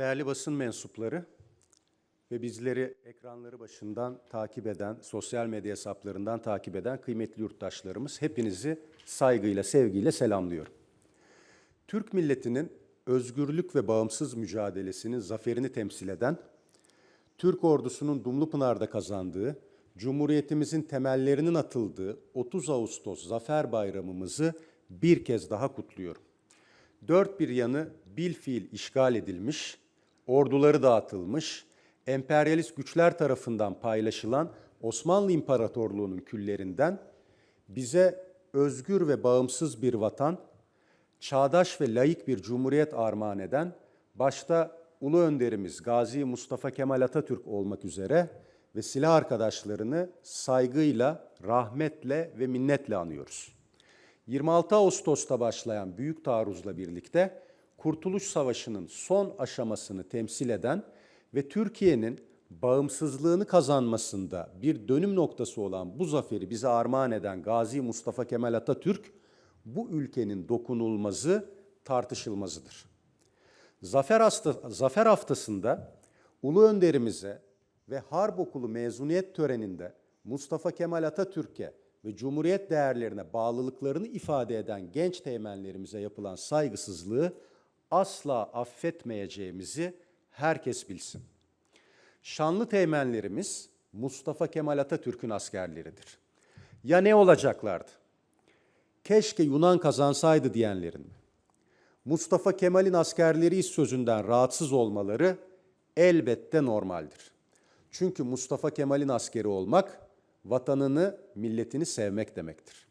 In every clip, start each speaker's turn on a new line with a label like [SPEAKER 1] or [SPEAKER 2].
[SPEAKER 1] Değerli basın mensupları ve bizleri ekranları başından takip eden, sosyal medya hesaplarından takip eden kıymetli yurttaşlarımız hepinizi saygıyla, sevgiyle selamlıyorum. Türk milletinin özgürlük ve bağımsız mücadelesinin zaferini temsil eden, Türk ordusunun Dumlupınar'da kazandığı, Cumhuriyetimizin temellerinin atıldığı 30 Ağustos Zafer Bayramımızı bir kez daha kutluyorum. Dört bir yanı bil fiil işgal edilmiş, orduları dağıtılmış, emperyalist güçler tarafından paylaşılan Osmanlı İmparatorluğu'nun küllerinden bize özgür ve bağımsız bir vatan, çağdaş ve layık bir cumhuriyet armağan eden, başta Ulu Önderimiz Gazi Mustafa Kemal Atatürk olmak üzere ve silah arkadaşlarını saygıyla, rahmetle ve minnetle anıyoruz. 26 Ağustos'ta başlayan büyük taarruzla birlikte Kurtuluş Savaşı'nın son aşamasını temsil eden ve Türkiye'nin bağımsızlığını kazanmasında bir dönüm noktası olan bu zaferi bize armağan eden Gazi Mustafa Kemal Atatürk bu ülkenin dokunulmazı, tartışılmazıdır. Zafer, hafta, Zafer haftasında Ulu Önderimize ve Harp Okulu mezuniyet töreninde Mustafa Kemal Atatürk'e ve Cumhuriyet değerlerine bağlılıklarını ifade eden genç teğmenlerimize yapılan saygısızlığı asla affetmeyeceğimizi herkes bilsin. Şanlı teğmenlerimiz Mustafa Kemal Atatürk'ün askerleridir. Ya ne olacaklardı? Keşke Yunan kazansaydı diyenlerin mi? Mustafa Kemal'in askerleri sözünden rahatsız olmaları elbette normaldir. Çünkü Mustafa Kemal'in askeri olmak vatanını, milletini sevmek demektir.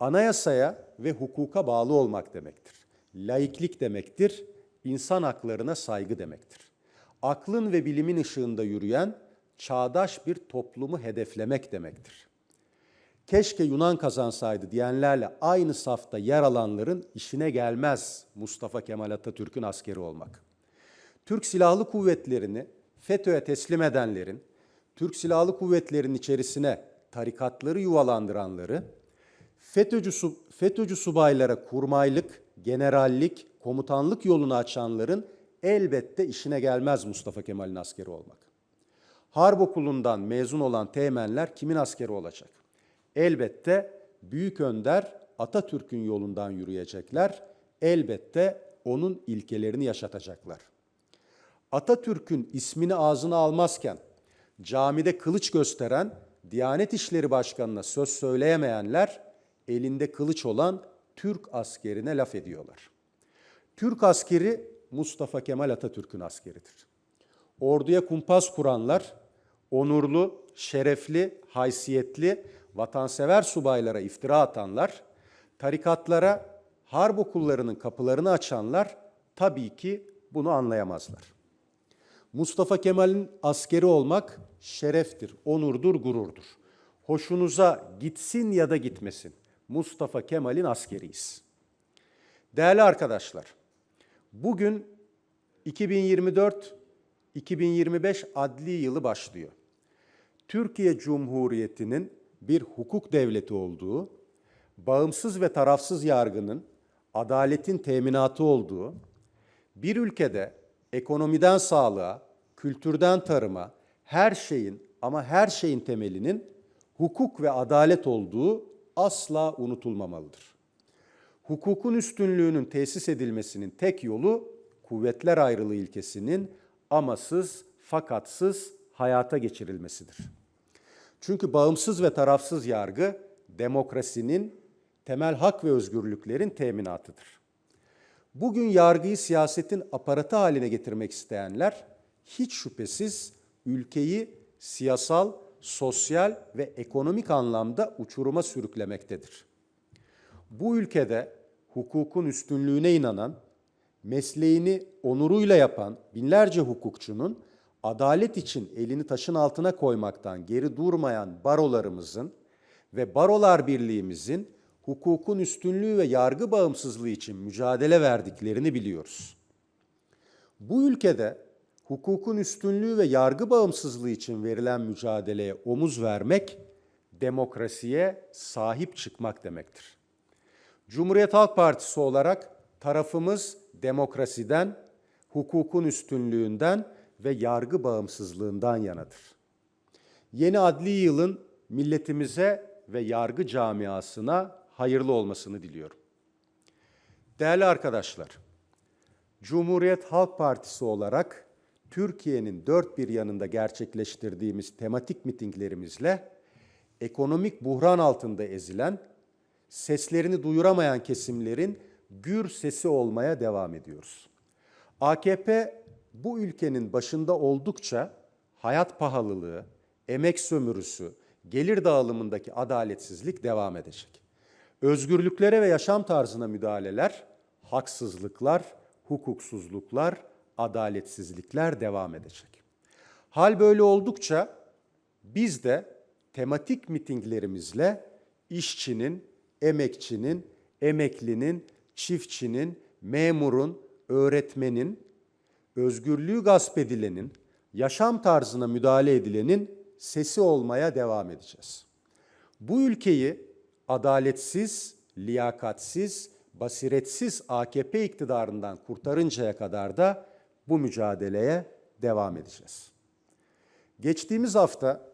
[SPEAKER 1] Anayasaya ve hukuka bağlı olmak demektir. Laiklik demektir, insan haklarına saygı demektir. Aklın ve bilimin ışığında yürüyen çağdaş bir toplumu hedeflemek demektir. Keşke Yunan kazansaydı diyenlerle aynı safta yer alanların işine gelmez Mustafa Kemal Atatürk'ün askeri olmak. Türk Silahlı Kuvvetleri'ni FETÖ'ye teslim edenlerin, Türk Silahlı Kuvvetleri'nin içerisine tarikatları yuvalandıranları, FETÖ'cü, FETÖ'cü subaylara kurmaylık, generallik, komutanlık yolunu açanların elbette işine gelmez Mustafa Kemal'in askeri olmak. Harp okulundan mezun olan teğmenler kimin askeri olacak? Elbette Büyük Önder Atatürk'ün yolundan yürüyecekler. Elbette onun ilkelerini yaşatacaklar. Atatürk'ün ismini ağzına almazken camide kılıç gösteren Diyanet İşleri Başkanı'na söz söyleyemeyenler elinde kılıç olan Türk askerine laf ediyorlar. Türk askeri Mustafa Kemal Atatürk'ün askeridir. Orduya kumpas kuranlar onurlu, şerefli, haysiyetli, vatansever subaylara iftira atanlar, tarikatlara, harp okullarının kapılarını açanlar tabii ki bunu anlayamazlar. Mustafa Kemal'in askeri olmak şereftir, onurdur, gururdur. Hoşunuza gitsin ya da gitmesin. Mustafa Kemal'in askeriyiz. Değerli arkadaşlar, bugün 2024-2025 adli yılı başlıyor. Türkiye Cumhuriyeti'nin bir hukuk devleti olduğu, bağımsız ve tarafsız yargının adaletin teminatı olduğu, bir ülkede ekonomiden sağlığa, kültürden tarıma, her şeyin ama her şeyin temelinin hukuk ve adalet olduğu asla unutulmamalıdır. Hukukun üstünlüğünün tesis edilmesinin tek yolu kuvvetler ayrılığı ilkesinin amasız fakatsız hayata geçirilmesidir. Çünkü bağımsız ve tarafsız yargı demokrasinin temel hak ve özgürlüklerin teminatıdır. Bugün yargıyı siyasetin aparatı haline getirmek isteyenler hiç şüphesiz ülkeyi siyasal, sosyal ve ekonomik anlamda uçuruma sürüklemektedir. Bu ülkede hukukun üstünlüğüne inanan, mesleğini onuruyla yapan binlerce hukukçunun adalet için elini taşın altına koymaktan geri durmayan barolarımızın ve Barolar Birliğimizin hukukun üstünlüğü ve yargı bağımsızlığı için mücadele verdiklerini biliyoruz. Bu ülkede hukukun üstünlüğü ve yargı bağımsızlığı için verilen mücadeleye omuz vermek, demokrasiye sahip çıkmak demektir. Cumhuriyet Halk Partisi olarak tarafımız demokrasiden, hukukun üstünlüğünden ve yargı bağımsızlığından yanadır. Yeni adli yılın milletimize ve yargı camiasına hayırlı olmasını diliyorum. Değerli arkadaşlar, Cumhuriyet Halk Partisi olarak Türkiye'nin dört bir yanında gerçekleştirdiğimiz tematik mitinglerimizle ekonomik buhran altında ezilen, seslerini duyuramayan kesimlerin gür sesi olmaya devam ediyoruz. AKP bu ülkenin başında oldukça hayat pahalılığı, emek sömürüsü, gelir dağılımındaki adaletsizlik devam edecek. Özgürlüklere ve yaşam tarzına müdahaleler, haksızlıklar, hukuksuzluklar, adaletsizlikler devam edecek. Hal böyle oldukça biz de tematik mitinglerimizle işçinin, emekçinin, emeklinin, çiftçinin, memurun, öğretmenin, özgürlüğü gasp edilenin, yaşam tarzına müdahale edilenin sesi olmaya devam edeceğiz. Bu ülkeyi adaletsiz, liyakatsiz, basiretsiz AKP iktidarından kurtarıncaya kadar da bu mücadeleye devam edeceğiz. Geçtiğimiz hafta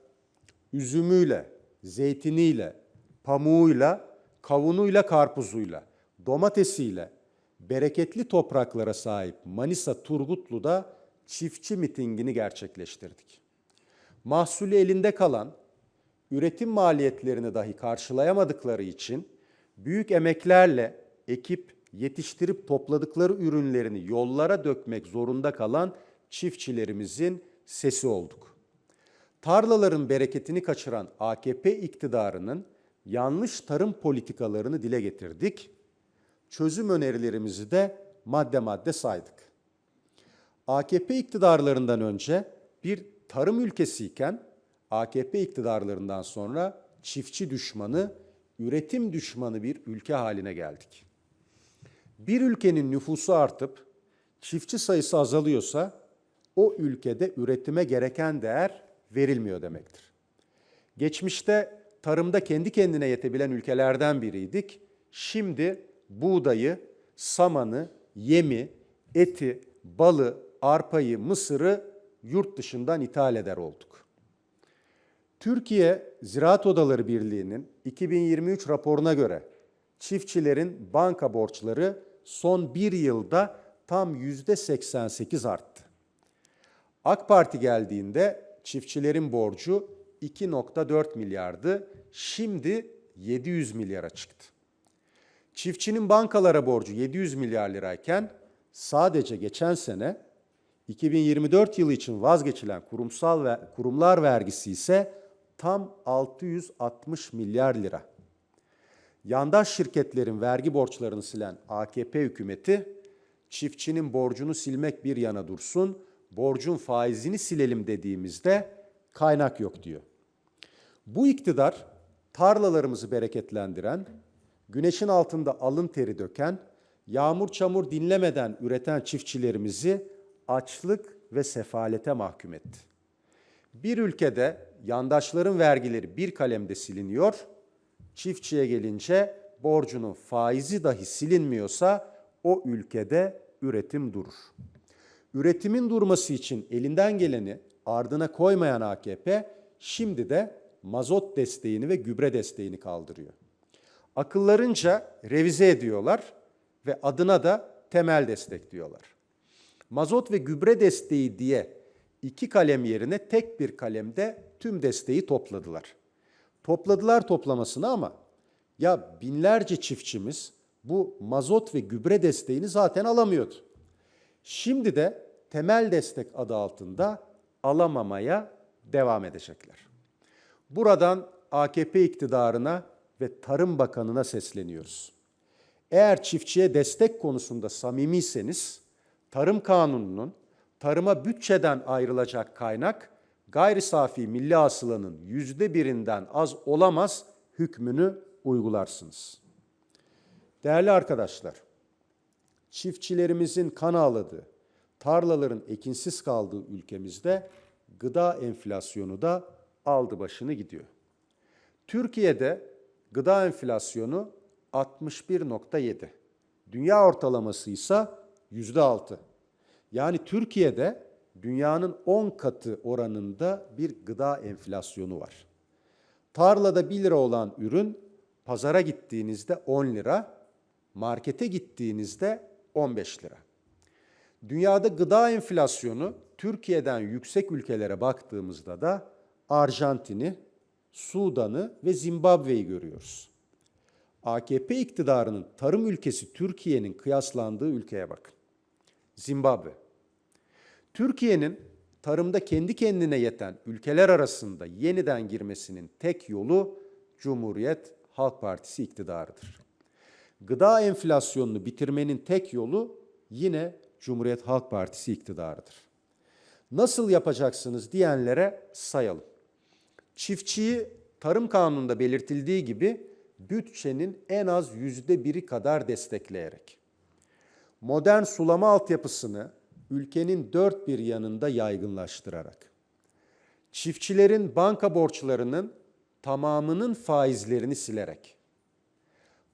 [SPEAKER 1] üzümüyle, zeytiniyle, pamuğuyla, kavunuyla, karpuzuyla, domatesiyle bereketli topraklara sahip Manisa Turgutlu'da çiftçi mitingini gerçekleştirdik. Mahsulü elinde kalan, üretim maliyetlerini dahi karşılayamadıkları için büyük emeklerle ekip yetiştirip topladıkları ürünlerini yollara dökmek zorunda kalan çiftçilerimizin sesi olduk. Tarlaların bereketini kaçıran AKP iktidarının yanlış tarım politikalarını dile getirdik. Çözüm önerilerimizi de madde madde saydık. AKP iktidarlarından önce bir tarım ülkesiyken AKP iktidarlarından sonra çiftçi düşmanı, üretim düşmanı bir ülke haline geldik. Bir ülkenin nüfusu artıp çiftçi sayısı azalıyorsa o ülkede üretime gereken değer verilmiyor demektir. Geçmişte tarımda kendi kendine yetebilen ülkelerden biriydik. Şimdi buğdayı, samanı, yemi, eti, balı, arpayı, mısırı yurt dışından ithal eder olduk. Türkiye Ziraat Odaları Birliği'nin 2023 raporuna göre çiftçilerin banka borçları son bir yılda tam yüzde 88 arttı. AK Parti geldiğinde çiftçilerin borcu 2.4 milyardı, şimdi 700 milyara çıktı. Çiftçinin bankalara borcu 700 milyar lirayken sadece geçen sene 2024 yılı için vazgeçilen kurumsal ve kurumlar vergisi ise tam 660 milyar lira. Yandaş şirketlerin vergi borçlarını silen AKP hükümeti çiftçinin borcunu silmek bir yana dursun, borcun faizini silelim dediğimizde kaynak yok diyor. Bu iktidar tarlalarımızı bereketlendiren, güneşin altında alın teri döken, yağmur çamur dinlemeden üreten çiftçilerimizi açlık ve sefalete mahkum etti. Bir ülkede yandaşların vergileri bir kalemde siliniyor, çiftçiye gelince borcunun faizi dahi silinmiyorsa o ülkede üretim durur. Üretimin durması için elinden geleni ardına koymayan AKP şimdi de mazot desteğini ve gübre desteğini kaldırıyor. Akıllarınca revize ediyorlar ve adına da temel destek diyorlar. Mazot ve gübre desteği diye iki kalem yerine tek bir kalemde tüm desteği topladılar. Topladılar toplamasını ama ya binlerce çiftçimiz bu mazot ve gübre desteğini zaten alamıyordu. Şimdi de temel destek adı altında alamamaya devam edecekler. Buradan AKP iktidarına ve Tarım Bakanı'na sesleniyoruz. Eğer çiftçiye destek konusunda samimiyseniz, Tarım Kanunu'nun tarıma bütçeden ayrılacak kaynak gayri safi milli hasılanın yüzde birinden az olamaz hükmünü uygularsınız. Değerli arkadaşlar, çiftçilerimizin kan ağladığı, tarlaların ekinsiz kaldığı ülkemizde gıda enflasyonu da aldı başını gidiyor. Türkiye'de gıda enflasyonu 61.7. Dünya ortalaması ise %6. Yani Türkiye'de dünyanın 10 katı oranında bir gıda enflasyonu var. Tarlada 1 lira olan ürün pazara gittiğinizde 10 lira, markete gittiğinizde 15 lira. Dünyada gıda enflasyonu Türkiye'den yüksek ülkelere baktığımızda da Arjantin'i, Sudan'ı ve Zimbabwe'yi görüyoruz. AKP iktidarının tarım ülkesi Türkiye'nin kıyaslandığı ülkeye bakın. Zimbabwe. Türkiye'nin tarımda kendi kendine yeten ülkeler arasında yeniden girmesinin tek yolu Cumhuriyet Halk Partisi iktidarıdır. Gıda enflasyonunu bitirmenin tek yolu yine Cumhuriyet Halk Partisi iktidarıdır. Nasıl yapacaksınız diyenlere sayalım. Çiftçiyi tarım kanununda belirtildiği gibi bütçenin en az yüzde biri kadar destekleyerek, modern sulama altyapısını ülkenin dört bir yanında yaygınlaştırarak, çiftçilerin banka borçlarının tamamının faizlerini silerek,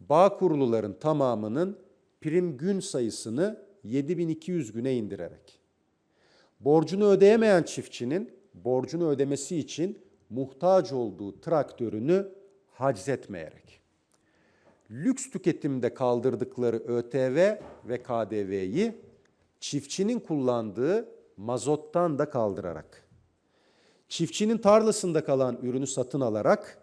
[SPEAKER 1] bağ kuruluların tamamının prim gün sayısını 7200 güne indirerek, borcunu ödeyemeyen çiftçinin borcunu ödemesi için muhtaç olduğu traktörünü haczetmeyerek, lüks tüketimde kaldırdıkları ÖTV ve KDV'yi çiftçinin kullandığı mazottan da kaldırarak, çiftçinin tarlasında kalan ürünü satın alarak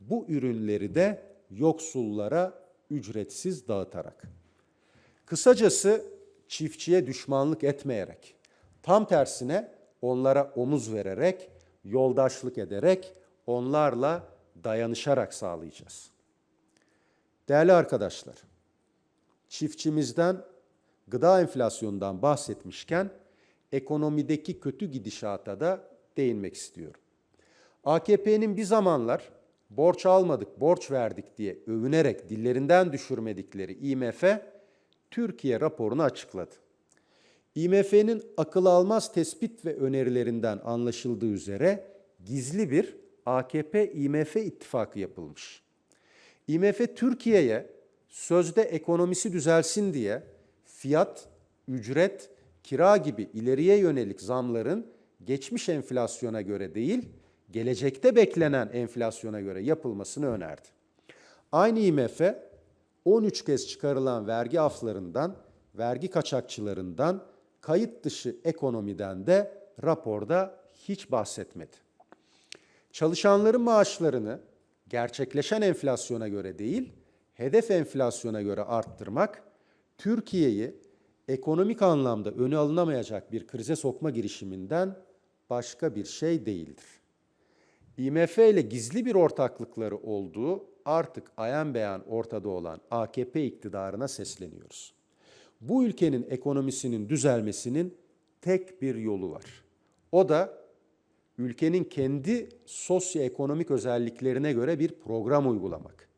[SPEAKER 1] bu ürünleri de yoksullara ücretsiz dağıtarak. Kısacası çiftçiye düşmanlık etmeyerek, tam tersine onlara omuz vererek, yoldaşlık ederek, onlarla dayanışarak sağlayacağız. Değerli arkadaşlar, çiftçimizden gıda enflasyonundan bahsetmişken ekonomideki kötü gidişata da değinmek istiyorum. AKP'nin bir zamanlar borç almadık, borç verdik diye övünerek dillerinden düşürmedikleri IMF Türkiye raporunu açıkladı. IMF'nin akıl almaz tespit ve önerilerinden anlaşıldığı üzere gizli bir AKP-IMF ittifakı yapılmış. IMF Türkiye'ye sözde ekonomisi düzelsin diye fiyat, ücret, kira gibi ileriye yönelik zamların geçmiş enflasyona göre değil, gelecekte beklenen enflasyona göre yapılmasını önerdi. Aynı IMF 13 kez çıkarılan vergi aflarından, vergi kaçakçılarından, kayıt dışı ekonomiden de raporda hiç bahsetmedi. Çalışanların maaşlarını gerçekleşen enflasyona göre değil, hedef enflasyona göre arttırmak Türkiye'yi ekonomik anlamda öne alınamayacak bir krize sokma girişiminden başka bir şey değildir. IMF ile gizli bir ortaklıkları olduğu artık ayan beyan ortada olan AKP iktidarına sesleniyoruz. Bu ülkenin ekonomisinin düzelmesinin tek bir yolu var. O da ülkenin kendi sosyoekonomik özelliklerine göre bir program uygulamak.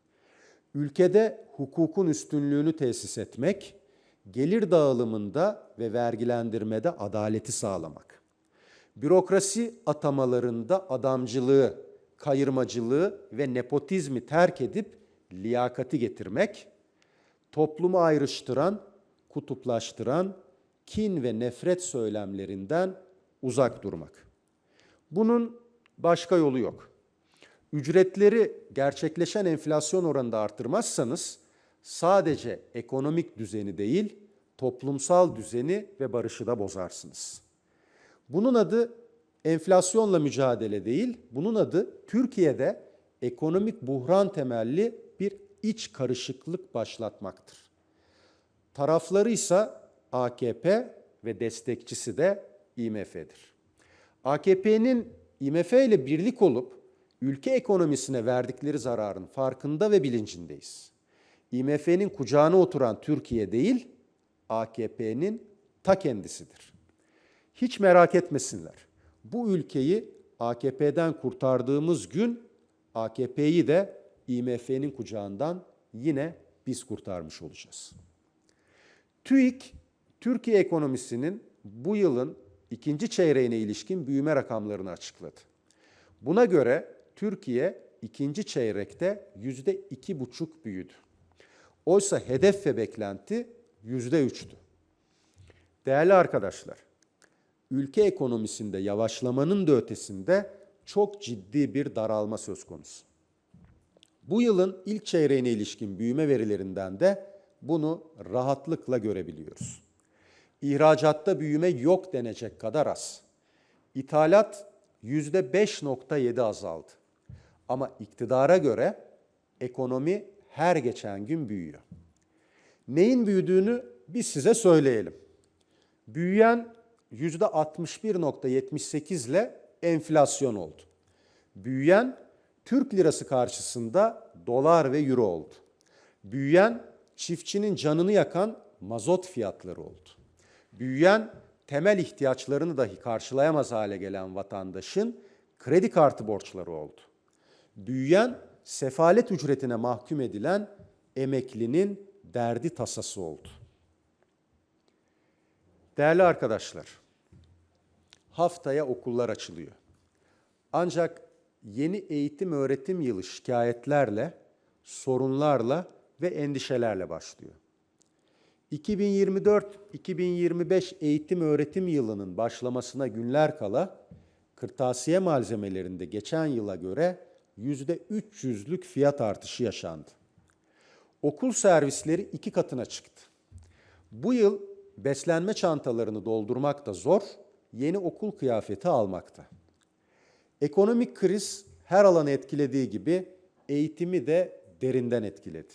[SPEAKER 1] Ülkede hukukun üstünlüğünü tesis etmek, gelir dağılımında ve vergilendirmede adaleti sağlamak. Bürokrasi atamalarında adamcılığı, kayırmacılığı ve nepotizmi terk edip liyakati getirmek, toplumu ayrıştıran, kutuplaştıran, kin ve nefret söylemlerinden uzak durmak. Bunun başka yolu yok. Ücretleri gerçekleşen enflasyon oranında artırmazsanız sadece ekonomik düzeni değil, toplumsal düzeni ve barışı da bozarsınız. Bunun adı enflasyonla mücadele değil, bunun adı Türkiye'de ekonomik buhran temelli bir iç karışıklık başlatmaktır. Tarafları ise AKP ve destekçisi de IMF'dir. AKP'nin IMF ile birlik olup ülke ekonomisine verdikleri zararın farkında ve bilincindeyiz. IMF'nin kucağına oturan Türkiye değil, AKP'nin ta kendisidir. Hiç merak etmesinler. Bu ülkeyi AKP'den kurtardığımız gün AKP'yi de IMF'nin kucağından yine biz kurtarmış olacağız. TÜİK, Türkiye ekonomisinin bu yılın ikinci çeyreğine ilişkin büyüme rakamlarını açıkladı. Buna göre Türkiye ikinci çeyrekte yüzde iki buçuk büyüdü. Oysa hedef ve beklenti yüzde üçtü. Değerli arkadaşlar, ülke ekonomisinde yavaşlamanın da ötesinde çok ciddi bir daralma söz konusu. Bu yılın ilk çeyreğine ilişkin büyüme verilerinden de bunu rahatlıkla görebiliyoruz. İhracatta büyüme yok denecek kadar az. İthalat %5.7 azaldı. Ama iktidara göre ekonomi her geçen gün büyüyor. Neyin büyüdüğünü biz size söyleyelim. Büyüyen %61.78 ile enflasyon oldu. Büyüyen Türk lirası karşısında dolar ve euro oldu. Büyüyen çiftçinin canını yakan mazot fiyatları oldu. Büyüyen temel ihtiyaçlarını dahi karşılayamaz hale gelen vatandaşın kredi kartı borçları oldu. Büyüyen sefalet ücretine mahkum edilen emeklinin derdi tasası oldu. Değerli arkadaşlar, haftaya okullar açılıyor. Ancak yeni eğitim öğretim yılı şikayetlerle, sorunlarla ve endişelerle başlıyor. 2024-2025 eğitim öğretim yılının başlamasına günler kala kırtasiye malzemelerinde geçen yıla göre %300'lük fiyat artışı yaşandı. Okul servisleri iki katına çıktı. Bu yıl beslenme çantalarını doldurmak da zor, yeni okul kıyafeti almakta. Ekonomik kriz her alanı etkilediği gibi eğitimi de derinden etkiledi.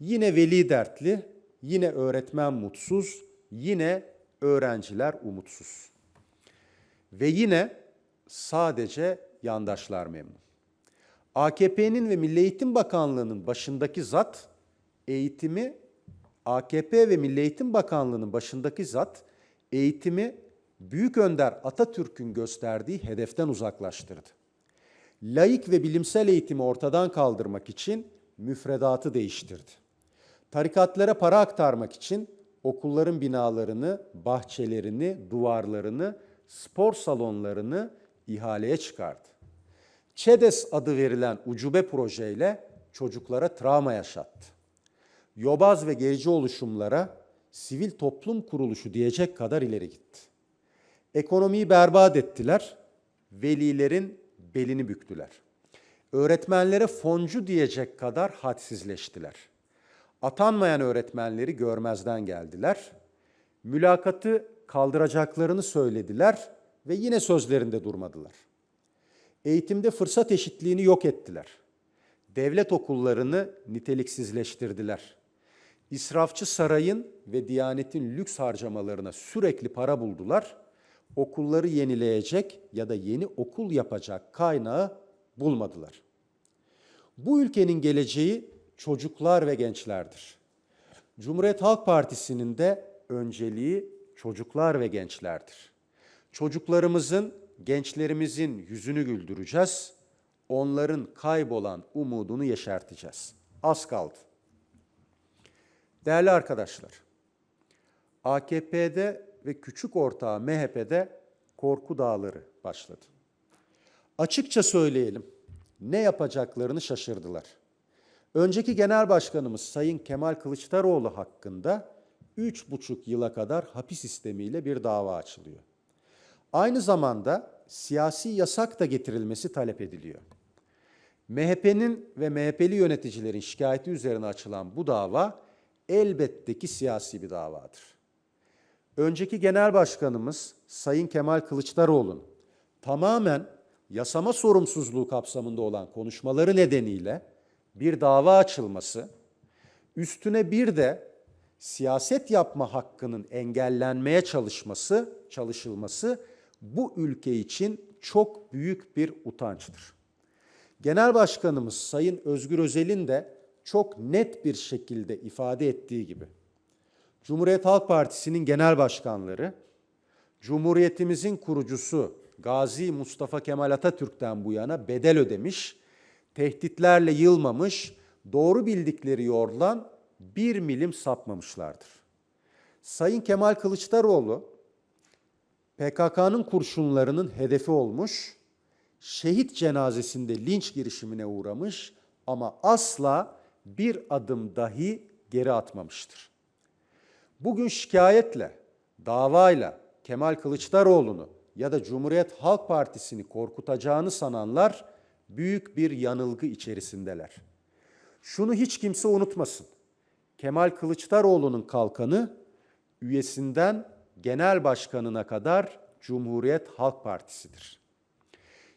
[SPEAKER 1] Yine veli dertli, yine öğretmen mutsuz, yine öğrenciler umutsuz. Ve yine sadece yandaşlar memnun. AKP'nin ve Milli Eğitim Bakanlığı'nın başındaki zat eğitimi AKP ve Milli Eğitim Bakanlığı'nın başındaki zat eğitimi Büyük Önder Atatürk'ün gösterdiği hedeften uzaklaştırdı. Laik ve bilimsel eğitimi ortadan kaldırmak için müfredatı değiştirdi. Tarikatlara para aktarmak için okulların binalarını, bahçelerini, duvarlarını, spor salonlarını ihaleye çıkardı. ÇEDES adı verilen ucube projeyle çocuklara travma yaşattı. Yobaz ve gerici oluşumlara sivil toplum kuruluşu diyecek kadar ileri gitti. Ekonomiyi berbat ettiler, velilerin belini büktüler. Öğretmenlere foncu diyecek kadar hadsizleştiler. Atanmayan öğretmenleri görmezden geldiler. Mülakatı kaldıracaklarını söylediler ve yine sözlerinde durmadılar. Eğitimde fırsat eşitliğini yok ettiler. Devlet okullarını niteliksizleştirdiler. İsrafçı sarayın ve Diyanet'in lüks harcamalarına sürekli para buldular. Okulları yenileyecek ya da yeni okul yapacak kaynağı bulmadılar. Bu ülkenin geleceği çocuklar ve gençlerdir. Cumhuriyet Halk Partisi'nin de önceliği çocuklar ve gençlerdir. Çocuklarımızın, gençlerimizin yüzünü güldüreceğiz. Onların kaybolan umudunu yeşerteceğiz. Az kaldı. Değerli arkadaşlar, AKP'de ve küçük ortağı MHP'de korku dağları başladı. Açıkça söyleyelim, ne yapacaklarını şaşırdılar. Önceki genel başkanımız Sayın Kemal Kılıçdaroğlu hakkında üç buçuk yıla kadar hapis sistemiyle bir dava açılıyor. Aynı zamanda siyasi yasak da getirilmesi talep ediliyor. MHP'nin ve MHP'li yöneticilerin şikayeti üzerine açılan bu dava elbette ki siyasi bir davadır. Önceki genel başkanımız Sayın Kemal Kılıçdaroğlu'nun tamamen yasama sorumsuzluğu kapsamında olan konuşmaları nedeniyle bir dava açılması, üstüne bir de siyaset yapma hakkının engellenmeye çalışması, çalışılması bu ülke için çok büyük bir utançtır. Genel Başkanımız Sayın Özgür Özel'in de çok net bir şekilde ifade ettiği gibi Cumhuriyet Halk Partisi'nin genel başkanları, Cumhuriyetimizin kurucusu Gazi Mustafa Kemal Atatürk'ten bu yana bedel ödemiş, tehditlerle yılmamış, doğru bildikleri yoldan bir milim sapmamışlardır. Sayın Kemal Kılıçdaroğlu, PKK'nın kurşunlarının hedefi olmuş, şehit cenazesinde linç girişimine uğramış ama asla bir adım dahi geri atmamıştır. Bugün şikayetle davayla Kemal Kılıçdaroğlu'nu ya da Cumhuriyet Halk Partisi'ni korkutacağını sananlar büyük bir yanılgı içerisindeler. Şunu hiç kimse unutmasın. Kemal Kılıçdaroğlu'nun kalkanı üyesinden genel başkanına kadar Cumhuriyet Halk Partisi'dir.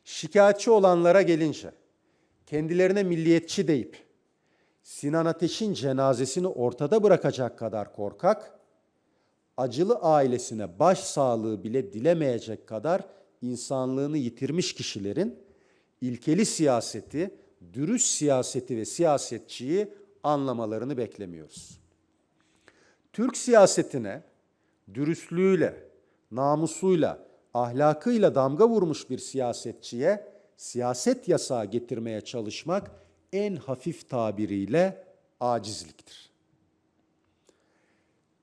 [SPEAKER 1] Şikayetçi olanlara gelince kendilerine milliyetçi deyip Sinan Ateş'in cenazesini ortada bırakacak kadar korkak, acılı ailesine baş sağlığı bile dilemeyecek kadar insanlığını yitirmiş kişilerin ilkeli siyaseti, dürüst siyaseti ve siyasetçiyi anlamalarını beklemiyoruz. Türk siyasetine dürüstlüğüyle, namusuyla, ahlakıyla damga vurmuş bir siyasetçiye siyaset yasağı getirmeye çalışmak en hafif tabiriyle acizliktir.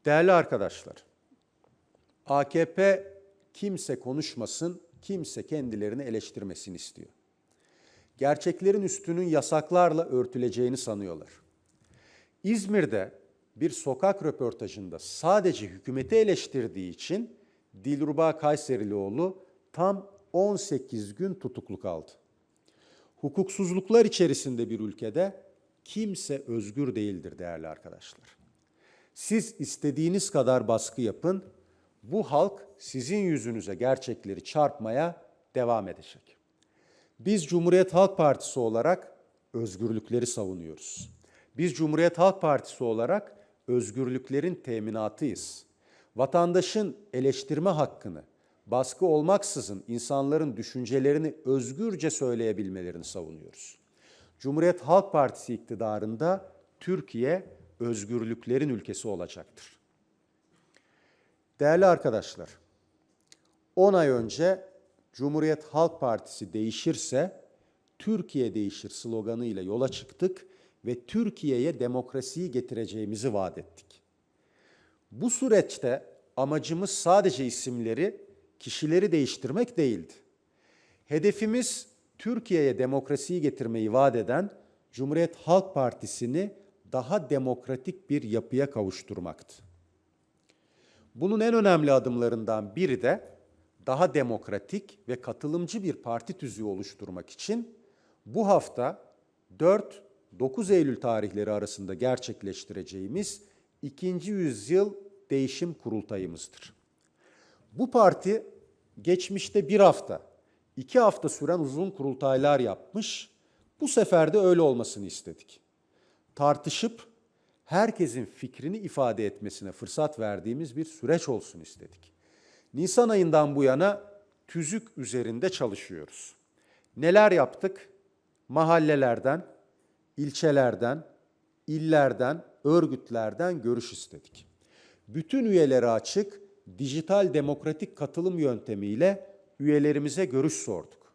[SPEAKER 1] Değerli arkadaşlar, AKP kimse konuşmasın, kimse kendilerini eleştirmesin istiyor. Gerçeklerin üstünün yasaklarla örtüleceğini sanıyorlar. İzmir'de bir sokak röportajında sadece hükümeti eleştirdiği için Dilruba Kayserilioğlu tam 18 gün tutukluk aldı. Hukuksuzluklar içerisinde bir ülkede kimse özgür değildir değerli arkadaşlar. Siz istediğiniz kadar baskı yapın, bu halk sizin yüzünüze gerçekleri çarpmaya devam edecek. Biz Cumhuriyet Halk Partisi olarak özgürlükleri savunuyoruz. Biz Cumhuriyet Halk Partisi olarak özgürlüklerin teminatıyız. Vatandaşın eleştirme hakkını, baskı olmaksızın insanların düşüncelerini özgürce söyleyebilmelerini savunuyoruz. Cumhuriyet Halk Partisi iktidarında Türkiye özgürlüklerin ülkesi olacaktır. Değerli arkadaşlar, 10 ay önce Cumhuriyet Halk Partisi değişirse Türkiye değişir sloganıyla yola çıktık ve Türkiye'ye demokrasiyi getireceğimizi vaat ettik. Bu süreçte amacımız sadece isimleri, kişileri değiştirmek değildi. Hedefimiz Türkiye'ye demokrasiyi getirmeyi vaat eden Cumhuriyet Halk Partisi'ni daha demokratik bir yapıya kavuşturmaktı. Bunun en önemli adımlarından biri de daha demokratik ve katılımcı bir parti tüzüğü oluşturmak için bu hafta 4-9 Eylül tarihleri arasında gerçekleştireceğimiz ikinci yüzyıl değişim kurultayımızdır. Bu parti geçmişte bir hafta, iki hafta süren uzun kurultaylar yapmış, bu sefer de öyle olmasını istedik. Tartışıp herkesin fikrini ifade etmesine fırsat verdiğimiz bir süreç olsun istedik. Nisan ayından bu yana tüzük üzerinde çalışıyoruz. Neler yaptık? Mahallelerden, ilçelerden, illerden, örgütlerden görüş istedik. Bütün üyeleri açık, dijital demokratik katılım yöntemiyle üyelerimize görüş sorduk.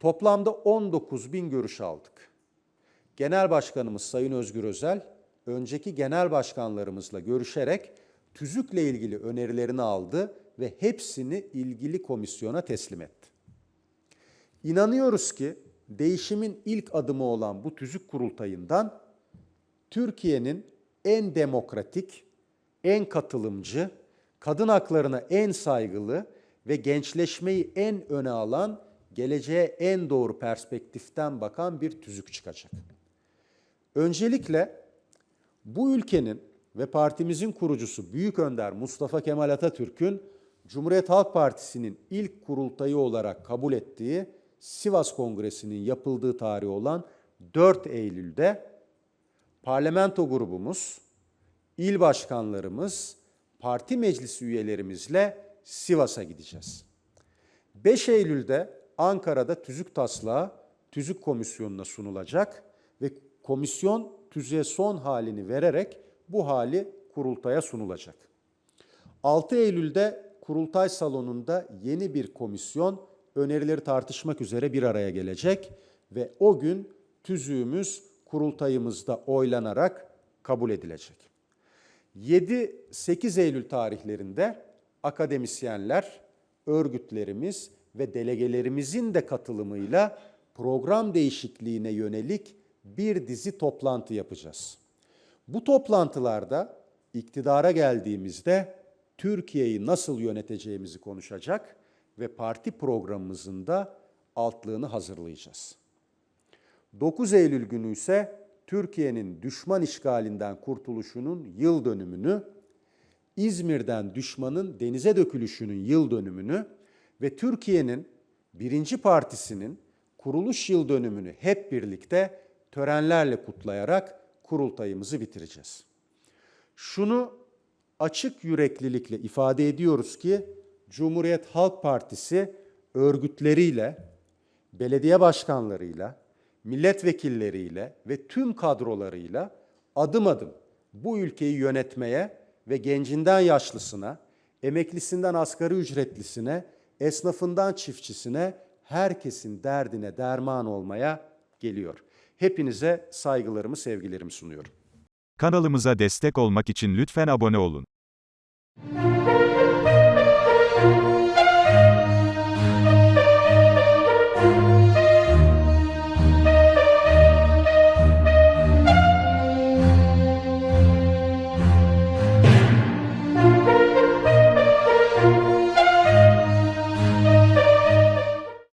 [SPEAKER 1] Toplamda 19 bin görüş aldık. Genel Başkanımız Sayın Özgür Özel, önceki genel başkanlarımızla görüşerek tüzükle ilgili önerilerini aldı ve hepsini ilgili komisyona teslim etti. İnanıyoruz ki değişimin ilk adımı olan bu tüzük kurultayından Türkiye'nin en demokratik, en katılımcı, kadın haklarına en saygılı ve gençleşmeyi en öne alan, geleceğe en doğru perspektiften bakan bir tüzük çıkacak. Öncelikle bu ülkenin ve partimizin kurucusu Büyük Önder Mustafa Kemal Atatürk'ün Cumhuriyet Halk Partisi'nin ilk kurultayı olarak kabul ettiği Sivas Kongresi'nin yapıldığı tarih olan 4 Eylül'de parlamento grubumuz, il başkanlarımız, parti meclisi üyelerimizle Sivas'a gideceğiz. 5 Eylül'de Ankara'da tüzük taslağı tüzük komisyonuna sunulacak ve komisyon tüzüğe son halini vererek bu hali kurultaya sunulacak. 6 Eylül'de kurultay salonunda yeni bir komisyon önerileri tartışmak üzere bir araya gelecek ve o gün tüzüğümüz kurultayımızda oylanarak kabul edilecek. 7-8 Eylül tarihlerinde akademisyenler, örgütlerimiz ve delegelerimizin de katılımıyla program değişikliğine yönelik bir dizi toplantı yapacağız. Bu toplantılarda iktidara geldiğimizde Türkiye'yi nasıl yöneteceğimizi konuşacak ve parti programımızın da altlığını hazırlayacağız. 9 Eylül günü ise Türkiye'nin düşman işgalinden kurtuluşunun yıl dönümünü, İzmir'den düşmanın denize dökülüşünün yıl dönümünü ve Türkiye'nin birinci partisinin kuruluş yıl dönümünü hep birlikte törenlerle kutlayarak kurultayımızı bitireceğiz. Şunu açık yüreklilikle ifade ediyoruz ki Cumhuriyet Halk Partisi örgütleriyle, belediye başkanlarıyla, milletvekilleriyle ve tüm kadrolarıyla adım adım bu ülkeyi yönetmeye ve gencinden yaşlısına, emeklisinden asgari ücretlisine, esnafından çiftçisine herkesin derdine derman olmaya geliyor. Hepinize saygılarımı, sevgilerimi sunuyorum.
[SPEAKER 2] Kanalımıza destek olmak için lütfen abone olun.